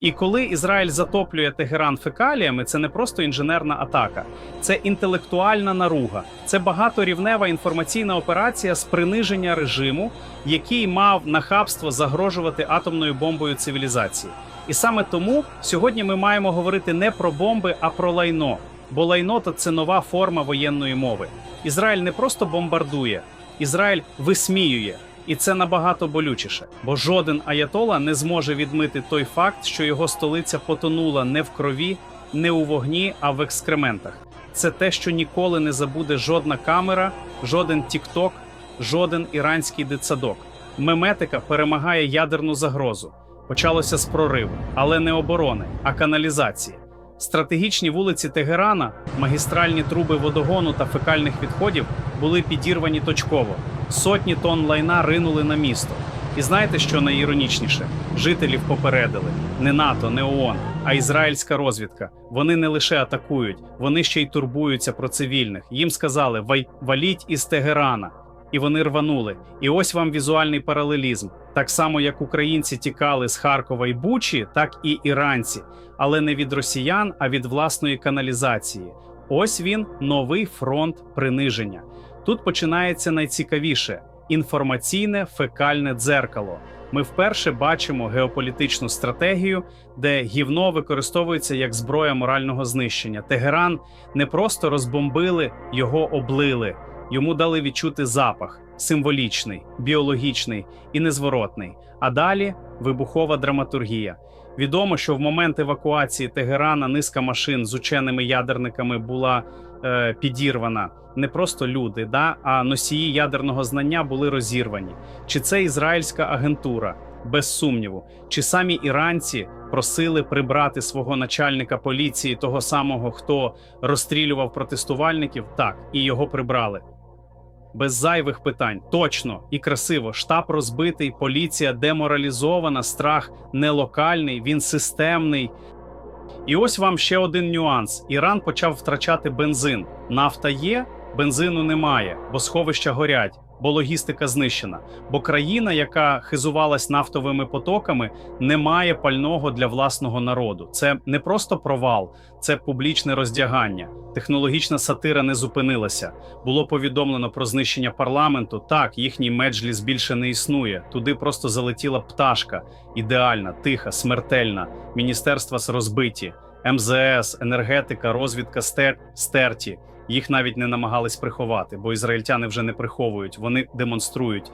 І коли Ізраїль затоплює Тегеран фекаліями, це не просто інженерна атака, це інтелектуальна наруга, це багаторівнева інформаційна операція з приниження режиму, який мав нахабство загрожувати атомною бомбою цивілізації. І саме тому сьогодні ми маємо говорити не про бомби, а про лайно. Бо лайно це нова форма воєнної мови. Ізраїль не просто бомбардує, Ізраїль висміює. І це набагато болючіше, бо жоден аятола не зможе відмити той факт, що його столиця потонула не в крові, не у вогні, а в екскрементах. Це те, що ніколи не забуде жодна камера, жоден тікток, жоден іранський дитсадок. Меметика перемагає ядерну загрозу. Почалося з прориву, але не оборони, а каналізації. Стратегічні вулиці Тегерана, магістральні труби водогону та фекальних відходів були підірвані точково. Сотні тонн лайна ринули на місто. І знаєте, що найіронічніше? Жителів попередили не НАТО, не ООН, а ізраїльська розвідка. Вони не лише атакують, вони ще й турбуються про цивільних. Їм сказали «Вай- валіть із Тегерана. І вони рванули. І ось вам візуальний паралелізм. Так само, як українці тікали з Харкова і Бучі, так і іранці, але не від росіян, а від власної каналізації. Ось він новий фронт приниження. Тут починається найцікавіше інформаційне фекальне дзеркало. Ми вперше бачимо геополітичну стратегію, де гівно використовується як зброя морального знищення. Тегеран не просто розбомбили, його облили. Йому дали відчути запах символічний, біологічний і незворотний. А далі вибухова драматургія. Відомо, що в момент евакуації Тегерана низка машин з ученими ядерниками була е, підірвана. Не просто люди, да, а носії ядерного знання були розірвані. Чи це ізраїльська агентура? Без сумніву, чи самі іранці просили прибрати свого начальника поліції, того самого, хто розстрілював протестувальників, так і його прибрали. Без зайвих питань, точно і красиво. Штаб розбитий, поліція деморалізована, страх не локальний, він системний. І ось вам ще один нюанс: Іран почав втрачати бензин. Нафта є, бензину немає, бо сховища горять, бо логістика знищена. Бо країна, яка хизувалась нафтовими потоками, не має пального для власного народу. Це не просто провал, це публічне роздягання. Технологічна сатира не зупинилася. Було повідомлено про знищення парламенту. Так, їхній меджліс більше не існує. Туди просто залетіла пташка, ідеальна, тиха, смертельна. Міністерства розбиті, МЗС, енергетика, розвідка стер... стерті. Їх навіть не намагались приховати, бо ізраїльтяни вже не приховують, вони демонструють.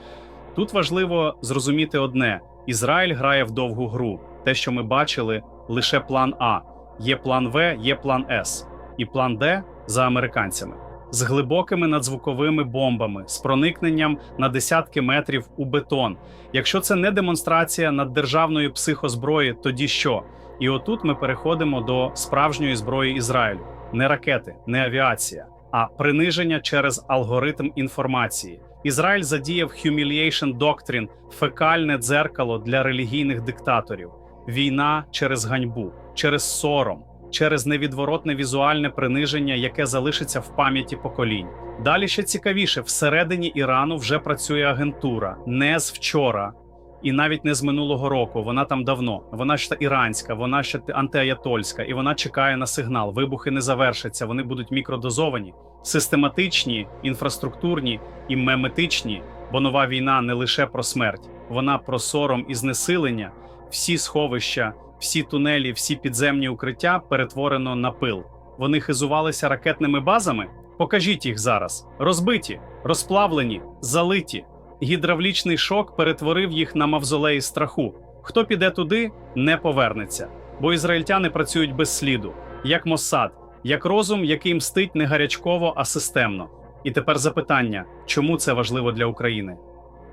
Тут важливо зрозуміти одне: Ізраїль грає в довгу гру. Те, що ми бачили, лише план А. Є план В, є план С, і план Д за американцями з глибокими надзвуковими бомбами, з проникненням на десятки метрів у бетон. Якщо це не демонстрація наддержавної психозброї, тоді що? І отут ми переходимо до справжньої зброї Ізраїлю: не ракети, не авіація, а приниження через алгоритм інформації. Ізраїль задіяв Humiliation Doctrine – фекальне дзеркало для релігійних диктаторів, війна через ганьбу, через сором, через невідворотне візуальне приниження, яке залишиться в пам'яті поколінь. Далі ще цікавіше: всередині Ірану вже працює агентура не з вчора. І навіть не з минулого року, вона там давно. Вона ще іранська, вона ще антиаятольська, і вона чекає на сигнал. Вибухи не завершаться, вони будуть мікродозовані, систематичні, інфраструктурні і меметичні. Бо нова війна не лише про смерть, вона про сором і знесилення. Всі сховища, всі тунелі, всі підземні укриття перетворено на пил. Вони хизувалися ракетними базами. Покажіть їх зараз: розбиті, розплавлені, залиті. Гідравлічний шок перетворив їх на мавзолеї страху. Хто піде туди, не повернеться, бо ізраїльтяни працюють без сліду, як Моссад, як розум, який мстить не гарячково, а системно. І тепер запитання: чому це важливо для України?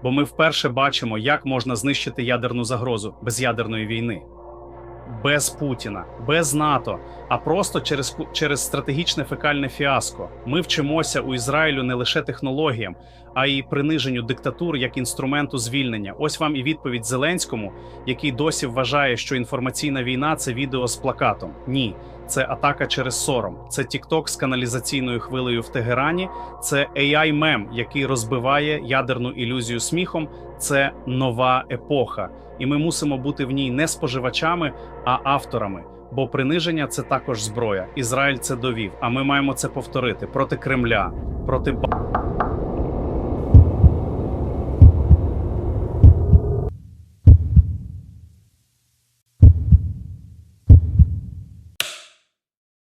Бо ми вперше бачимо, як можна знищити ядерну загрозу без ядерної війни, без Путіна, без НАТО, а просто через, через стратегічне фекальне фіаско. Ми вчимося у Ізраїлю не лише технологіям, а й приниженню диктатур як інструменту звільнення. Ось вам і відповідь Зеленському, який досі вважає, що інформаційна війна це відео з плакатом. Ні, це атака через сором. Це TikTok з каналізаційною хвилею в Тегерані. Це AI мем, який розбиває ядерну ілюзію сміхом це нова епоха, і ми мусимо бути в ній не споживачами, а авторами. Бо приниження це також зброя. Ізраїль це довів. А ми маємо це повторити проти Кремля, проти